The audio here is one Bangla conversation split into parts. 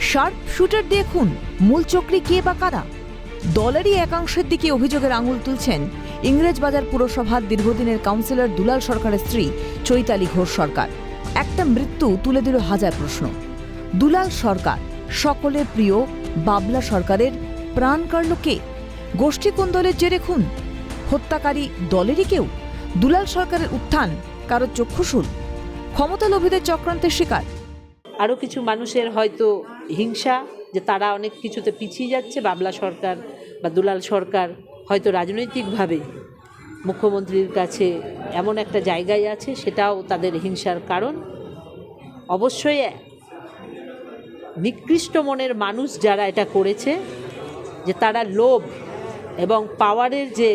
শার্প শুটার দিয়ে খুন মূল চক্রী কে বা কারা? দলেরই একাংশের দিকে অভিযোগের আঙুল তুলছেন ইংরেজবাজার পুরসভার দীর্ঘদিনের কাউন্সিলর দুলাল সরকারের স্ত্রী চৈতালি ঘোষ সরকার। একটা মৃত্যু তুলে দিল হাজার প্রশ্ন। দুলাল সরকার, সকলের প্রিয় বাবলা সরকারের প্রাণ কাড়ল কে? গোষ্ঠী কোন দলের জেরে খুন? হত্যাকারী দলেরই কেউ? দুলাল সরকারের উত্থান কারও চক্ষুশুল? ক্ষমতা লোভীদের চক্রান্তের শিকার। আরও কিছু মানুষের হয়তো হিংসা যে তারা অনেক কিছুতে পিছিয়ে যাচ্ছে, বাবলা সরকার বা দুলাল সরকার হয়তো রাজনৈতিকভাবে মুখ্যমন্ত্রীর কাছে এমন একটা জায়গায় আছে, সেটাও তাদের হিংসার কারণ। অবশ্যই নিকৃষ্ট মনের মানুষ যারা এটা করেছে, যে তারা লোভ এবং পাওয়ারের যে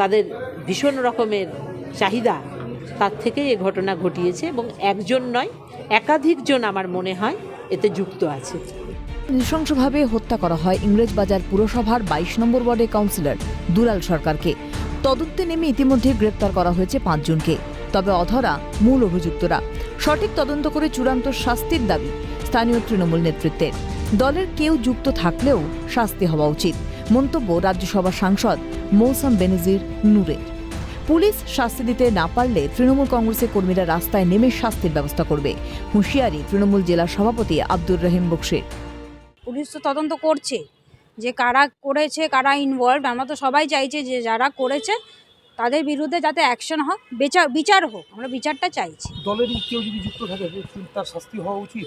তাদের ভীষণ রকমের চাহিদা তার থেকেই এ ঘটনা ঘটিয়েছে এবং একজন নয় একাধিকজন আমার মনে হয় এতে যুক্ত আছে। নৃশংসভাবে হত্যা করা হয় ইংরেজবাজার পুরসভার বাইশ নম্বর ওয়ার্ডের কাউন্সিলর দুলাল সরকারকে। তদন্তে নেমে ইতিমধ্যে গ্রেপ্তার করা হয়েছে পাঁচজনকে। তবে অধরা মূল অভিযুক্তরা। সঠিক তদন্ত করে চূড়ান্ত শাস্তির দাবি স্থানীয় তৃণমূল নেতৃত্বের দলের কেউ যুক্ত থাকলেও শাস্তি হওয়া উচিত। মন্তব্য রাজ্যসভা সাংসদ মৌসাম বেনজির নূরের পুলিশ শাস্তি দিতে না পারলে তৃণমূল কংগ্রেসের কর্মীরা রাস্তায় নেমে শাস্তির ব্যবস্থা করবে। হুঁশিয়ারি তৃণমূল জেলা সভাপতি আব্দুর রহিম বক্সির। পুলিশ তো তদন্ত করছে যে কারা করেছে কারা ইনভলভ আমরা তো সবাই চাইছি যে যারা করেছে তাদের বিরুদ্ধে যাতে অ্যাকশন হোক বিচার বিচার হোক আমরা বিচারটা চাইছি। দলেরই কেউ যদি যুক্ত থাকে তার শাস্তি হওয়া উচিত?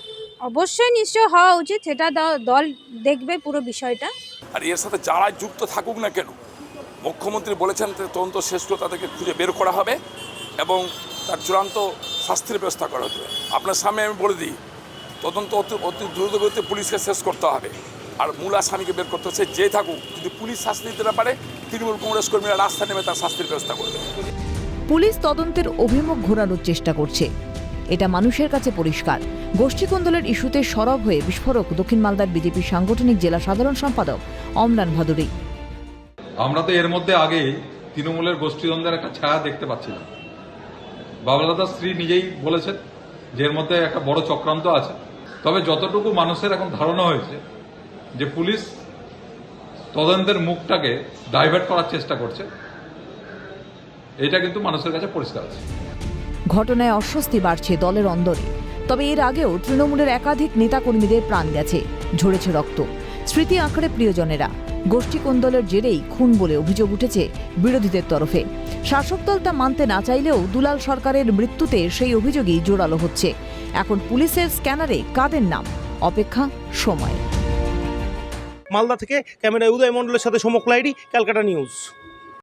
অবশ্যই নিশ্চয় হওয়া উচিত সেটা দল দেখবে পুরো বিষয়টা। আর এর সাথে যারা যুক্ত থাকুক না কেন মুখ্যমন্ত্রী বলেছেন তদন্ত শেষ করে তাদেরকে খুঁজে বের করা হবে এবং তার চূড়ান্ত শাস্তির ব্যবস্থা করা হবে। আপনার সামনে আমি বলে দিই, তদন্ত অতি অতি দ্রুত গতিতে পুলিশকে শেষ করতে হবে। আর মূল আসামিকে বের করতে হচ্ছে, যে থাকুক, যদি পুলিশ শাস্তি দিতে না পারে, তৃণমূল কংগ্রেস কর্মীরা রাস্তা নেমে তার শাস্তির ব্যবস্থা করবে। পুলিশ তদন্তের অভিমুখ ঘোরানোর চেষ্টা করছে। এটা মানুষের কাছে পরিষ্কার। গোষ্ঠী কোন্দলের ইস্যুতে সরব হয়ে বিস্ফোরক দক্ষিণ মালদার বিজেপি সাংগঠনিক জেলা সাধারণ সম্পাদক অমরান ভাদুরী। আমরা তো এর মধ্যে আগে তৃণমূলের গোষ্ঠীদ্বন্দ্বের একটা ছায়া দেখতে পাচ্ছিলাম। বাবলাদার স্ত্রী নিজেই বলেছেন যে এর মধ্যে একটা বড় চক্রান্ত আছে। তবে যতটুকু মানুষের এখন ধারণা হয়েছে যে পুলিশ তদন্তের মুখটাকে ডাইভার্ট করার চেষ্টা করছে, এটা কিন্তু মানুষের কাছে পরিষ্কার আছে। ঘটনায় অস্বস্তি বাড়ছে দলের অন্দরে। তবে এর আগেও তৃণমূলের একাধিক নেতাকর্মীদের প্রাণ গেছে, ঝরেছে রক্ত। স্মৃতি আঁকড়ে প্রিয়জনেরা। গোষ্ঠী কোন্দলের জেরেই খুন বলে অভিযোগ উঠেছে বিরোধীদের তরফে। শাসক দল তা মানতে না চাইলেও দুলাল সরকারের মৃত্যুতে সেই অভিযোগই জোরালো হচ্ছে। এখন পুলিশের স্ক্যানারে কাদের নাম? অপেক্ষা সময়। মালদা থেকে ক্যামেরায় উদয় মণ্ডলের সাথে সমক লাইডি ক্যালকাটা নিউজ।